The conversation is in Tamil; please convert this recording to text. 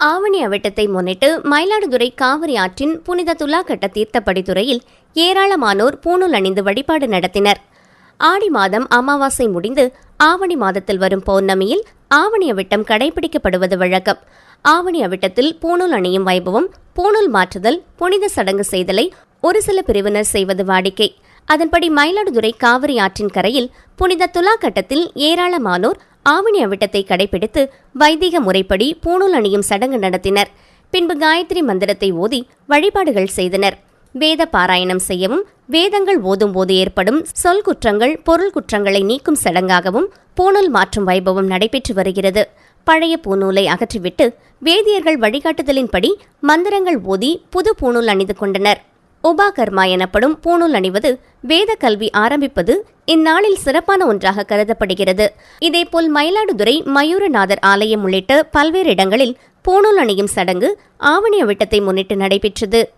ஆவணி அவிட்டத்தை முன்னிட்டு மயிலாடுதுறை காவிரி ஆற்றின் புனித துலாக்கட்ட தீர்த்தப்படித்துறையில் ஏராளமானோர் பூணூல் அணிந்து வழிபாடு நடத்தினர். ஆடி மாதம் அமாவாசை முடிந்து ஆவணி மாதத்தில் வரும் பௌர்ணமியில் ஆவணி அவிட்டம் கடைபிடிக்கப்படுவது வழக்கம். ஆவணி அவிட்டத்தில் பூணூல் அணியும் வைபவம் பூணூல் மாற்றுதல் புனித சடங்கு செய்தலை ஒரு சில பிரிவினர் செய்வது வாடிக்கை. அதன்படி மயிலாடுதுறை காவிரி ஆற்றின் கரையில் புனித துலாக்கட்டத்தில் ஏராளமானோர் ஆவணி அவிட்டத்தை கடைபிடித்து வைதிக முறைப்படி பூணூல் அணியும் சடங்கு நடத்தினர். பின்பு காயத்ரி மந்திரத்தை ஓதி வழிபாடுகள் செய்தனர். வேத பாராயணம் செய்யவும் வேதங்கள் ஓதும் போது ஏற்படும் சொல் குற்றங்கள் பொருள் குற்றங்களை நீக்கும் சடங்காகவும் பூணூல் மாற்றும் வைபவம் நடைபெற்று வருகிறது. பழைய பூநூலை அகற்றிவிட்டு வேதியர்கள் வழிகாட்டுதலின்படி மந்திரங்கள் ஓதி புது பூணூல் அணிந்து கொண்டனர். உபாகர்மா எனப்படும் பூணூல் அணிவது வேத கல்வி ஆரம்பிப்பது இந்நாளில் சிறப்பான ஒன்றாக கருதப்படுகிறது. இதேபோல் மயிலாடுதுறை மயூரநாதர் ஆலயம் உள்ளிட்ட பல்வேறு இடங்களில் பூணூல் அணியும் சடங்கு ஆவணி அவிட்டத்தை முன்னிட்டு நடைபெற்றது.